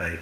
Bye.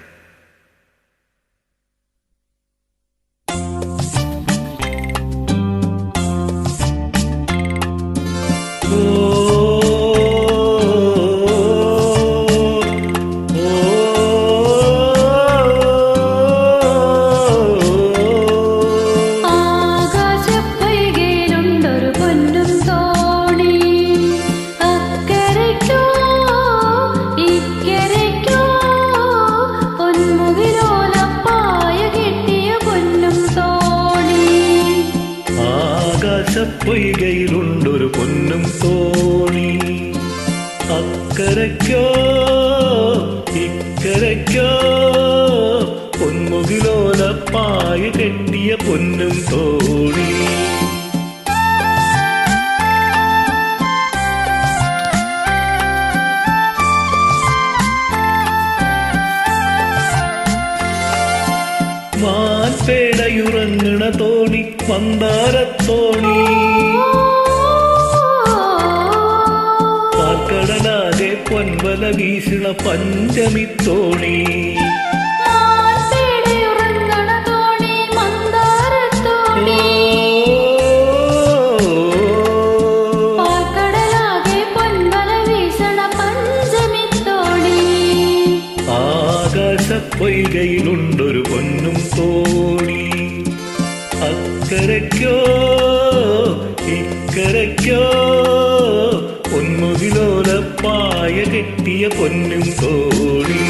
പൊയ്കയിലുണ്ടൊരു പൊന്നും തോണി. അക്കരയ്ക്കോ ഇക്കരയ്ക്കോ പൊന്മുകിലോല കെട്ടിയ പൊന്നും തോണി. ആശയുറങ്ങണ തോണി മന്ദാരത്തോണി. പാർക്കടലാകെ പൊൻവല വീശണ പഞ്ചമിത്തോണി പൊയ്കയിലുണ്ടൊരു പൊന്നും തോണി അക്കരയ്ക്കോ ഇക്കരയ്ക്കോ ഒന്നുതിലോലപ്പായ കെട്ടിയ പൊന്നും തോണി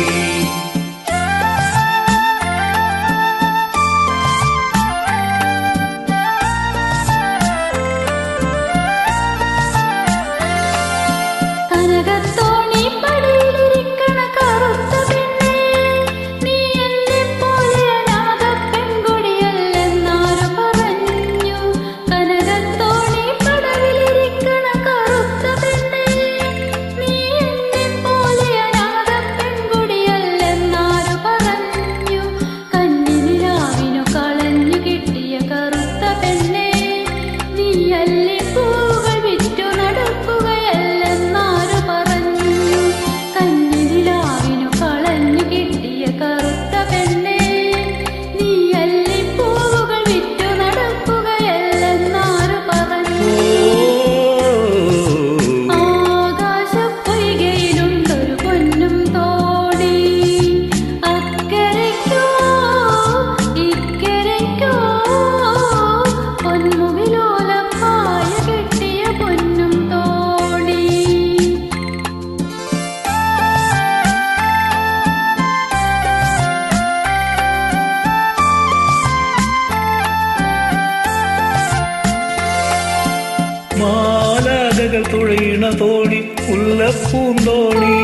കഥകൾ തുഴയണ തോണി ഉള്ളപ്പൂന്തോണി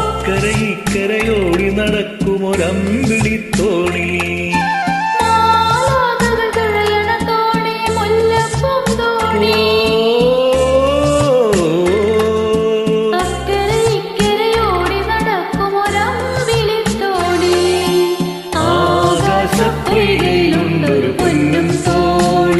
അക്കര ഇക്കരയോടി നടക്കുമൊരമ്പിളി തോണി Please.